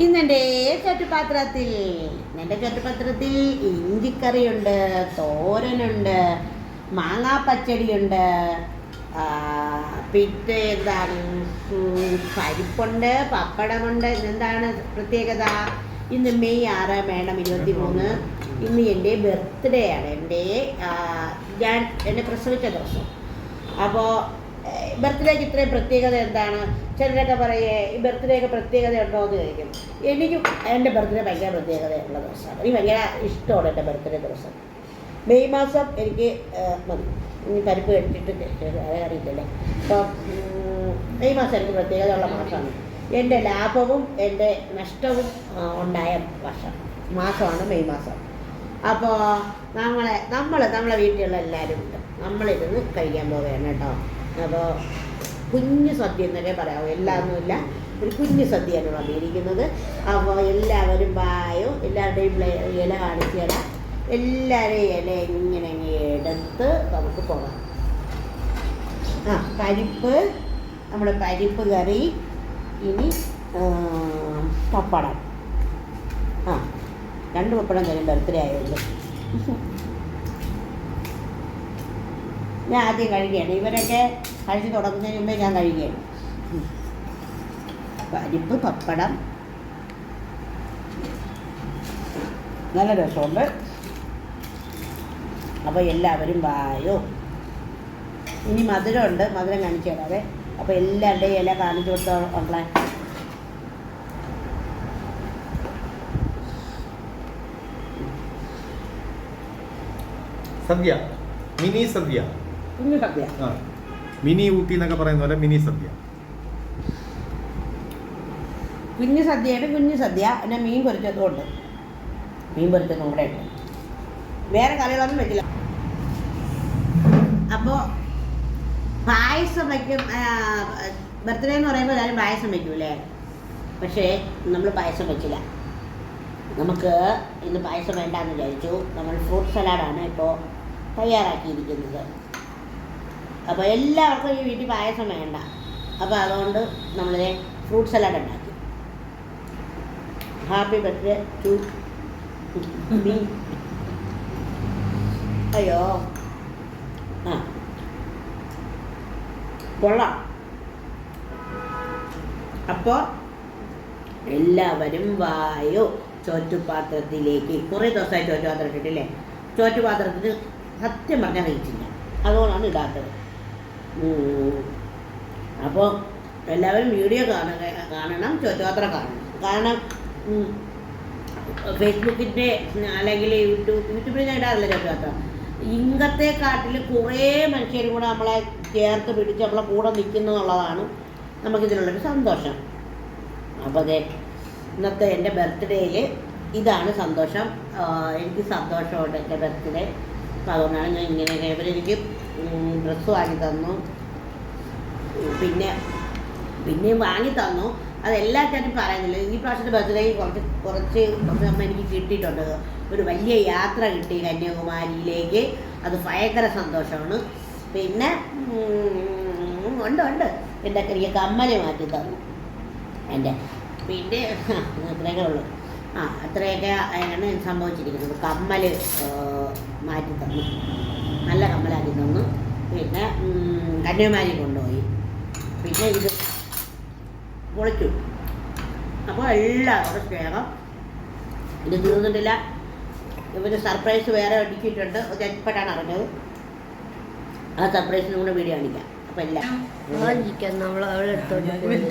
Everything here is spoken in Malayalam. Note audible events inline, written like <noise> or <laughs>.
ഇന്നെന്റെ ചട്ടുപാത്രത്തിൽ എന്റെ ചട്ടുപാത്രത്തിൽ ഇഞ്ചിക്കറിയുണ്ട് തോരനുണ്ട് മാങ്ങാ പച്ചടിയുണ്ട് പിന്നെ എന്താണ് പരിപ്പുണ്ട് പപ്പടമുണ്ട് ഇന്നെന്താണ് പ്രത്യേകത? ഇന്ന് മെയ് ആറ് മേഡം ഇരുപത്തി മൂന്ന് ഇന്ന് എന്റെ ബർത്ത്ഡേ ആണ്. എന്റെ ഞാൻ എന്നെ പ്രസവിച്ച ദിവസം. അപ്പോൾ ബർത്ത്ഡേക്ക് ഇത്രയും പ്രത്യേകത എന്താണ്? ചിലരൊക്കെ പറയേ ഈ ബർത്ത്ഡേക്ക് പ്രത്യേകത ഉണ്ടോ? എന്ന് ചോദിക്കും. എനിക്കും എന്റെ ബർത്ത്ഡേ ഭയങ്കര പ്രത്യേകതയുള്ള ദിവസമാണ്. എനിക്ക് ഭയങ്കര ഇഷ്ടമാണ് എന്റെ ബർത്ത്ഡേ ദിവസം. മെയ് മാസം എനിക്ക് മതി. ഇനി പരിപ്പ് കഴിച്ചിട്ട് അറിയില്ലല്ലേ അപ്പോൾ മെയ് മാസം എനിക്ക് പ്രത്യേകതയുള്ള മാസമാണ്. എന്റെ ലാഭവും എന്റെ നഷ്ടവും ഉണ്ടായ വർഷം. മാസമാണ് മെയ് മാസം. അപ്പോൾ നമ്മളെ നമ്മൾ നമ്മളെ വീട്ടിലുള്ള എല്ലാവരും ഉണ്ട്. നമ്മളിരുന്ന് കഴിക്കാൻ പോവുകയാണ് കേട്ടോ. അപ്പോൾ കുഞ്ഞു സദ്യ എന്നൊക്കെ പറയാമോ എല്ലാമൊന്നുമില്ല. ഒരു കുഞ്ഞു സദ്യയാണ് വന്നിരിക്കുന്നത്. അപ്പോൾ എല്ലാവരും വായോ? എല്ലാവരുടെയും ഇല കാണിച്ചു തരാം എല്ലാവരെയും ഇല ഇങ്ങനെ എടുത്ത് നമുക്ക് പോകാം. ആ പരിപ്പ്. നമ്മുടെ പരിപ്പ് കറി. ഇനി പപ്പടം. ആ രണ്ട് പപ്പടം കഴിയും ബർത്ത്ഡേ ആയതുകൊണ്ട്. ഞാൻ ആദ്യം കഴുകിയാണ്. ഇവരൊക്കെ കഴിച്ച് തുടങ്ങുന്നതിന് മുമ്പേ ഞാൻ കഴുകിയാണ്. പരിപ്പ് പപ്പടം. നല്ല രസമുണ്ട്. അപ്പോൾ എല്ലാവരും വായോ. ഇനി മധുരമുണ്ട്. മധുരം കാണിച്ചു തരാതെ അപ്പോൾ എല്ലാവരുടെയും ഇല കാണിച്ചു കൊടുത്തോളെ സദ്യ മിനി സദ്യ കുഞ്ഞു സദ്യ ആ. മിനി ഊട്ടി എന്നൊക്കെ പറയുന്ന പോലെ മിനി സദ്യ. കുഞ്ഞു സദ്യയുടെ കുഞ്ഞു സദ്യ പിന്നെ മീൻ പൊരിച്ചതും ഉണ്ട്. മീൻ പൊരിച്ചതും കൂടെ ഉണ്ട്. വേറെ കറികളൊന്നും വെക്കില്ല അപ്പോൾ പായസം വയ്ക്കും ബർത്ത്ഡേ എന്ന് പറയുമ്പോൾ എല്ലാവരും പായസം വയ്ക്കൂലേ പക്ഷേ നമ്മൾ പായസം വെച്ചില്ല. നമുക്ക് ഇന്ന് പായസം വേണ്ടാന്ന് വിചാരിച്ചു. നമ്മൾ ഫ്രൂട്ട് സലാഡാണ് ഇപ്പോൾ തയ്യാറാക്കിയിരിക്കുന്നത്. അപ്പോൾ എല്ലാവർക്കും ഈ വീട്ടിൽ പായസം വേണ്ട. അപ്പോൾ അതുകൊണ്ട് നമ്മൾ ഫ്രൂട്ട് സലാഡ് ഉണ്ടാക്കി. ഹാപ്പി ബർത്ത്ഡേ ടു മീ അയ്യോ. ആ. കൊള്ളാം. അപ്പോൾ എല്ലാവരും വായു. ചോറ്റുപാത്രത്തിലേക്ക്. കുറേ ദിവസമായി ചോറ്റുപാത്രം ഇട്ടിട്ടില്ലേ? ചോറ്റുപാത്രത്തിന് സത്യം പറഞ്ഞാൽ അതുകൊണ്ടാണ് ഇടാത്തത്. അപ്പോൾ എല്ലാവരും വീഡിയോ കാണുക കാണണം ചോറ്റുപാത്രം കാണണം. കാരണം ഫേസ്ബുക്കിന്റെ അല്ലെങ്കിൽ യൂട്യൂബ് യൂട്യൂബിൽ ഞാൻ ഇടാറില്ല ചുറ്റുപാത്രം. ഇങ്ങത്തെ കാട്ടിൽ കുറേ മനുഷ്യരും കൂടെ നമ്മളെ ചേർത്ത് പിടിച്ച് നമ്മളെ കൂടെ നിൽക്കുന്നു എന്നുള്ളതാണ് നമുക്കിതിനുള്ളൊരു സന്തോഷം. അപ്പോൾ അതെ ഇന്നത്തെ എന്റെ ബർത്ത്ഡേയിൽ ഇതാണ് സന്തോഷം. എനിക്ക് സന്തോഷമുണ്ട് എന്റെ ബർത്ത്ഡേ. അപ്പോൾ അതുകൊണ്ടാണ് ഞാൻ ഇങ്ങനെ ഇവരെനിക്ക് ഡ്രസ്സ് വാങ്ങി തന്നു. പിന്നെ പിന്നെയും വാങ്ങി തന്നു. അതെല്ലാ പറയുന്നില്ല. ഈ പ്രാവശ്യത്തെ ബർത്ത്ഡേക്ക് കുറച്ച് കുറച്ച് അമ്മ എനിക്ക് കിട്ടിയിട്ടുണ്ട്. ഒരു വലിയ യാത്ര കിട്ടി കന്യാകുമാരിയിലേക്ക്. അത് ഭയങ്കര സന്തോഷമാണ്. പിന്നെ ഉണ്ട് ഉണ്ട്. എന്റെ എനിക്ക് കമ്മൽ മാറ്റി തന്നു. എന്റെ പിന്നെ <laughs> അത്രയൊക്കെ ഉള്ളൂ. ആ അത്രയൊക്കെ ആണ് സംഭവിച്ചിരിക്കുന്നത്. കമ്മൽ മാറ്റി തന്നു. നല്ല കമ്മലാക്കി തന്നു. പിന്നെ കന്യാകുമാരി കൊണ്ടുപോയി. പിന്നെ ഇത് പൊളിച്ചു. അപ്പോൾ എല്ലാവരും സ്നേഹം. ഇത് തീർന്നിട്ടില്ല. ഇവർ സർപ്രൈസ് വേറെ ഒരുക്കിയിട്ടുണ്ട്. അത് എപ്പോഴാണ് അറിഞ്ഞത്? ആ സർപ്രൈസിനും കൂടെ വീഡിയോ കാണിക്കാം. അപ്പം എല്ലാം. നമ്മൾ പോയി.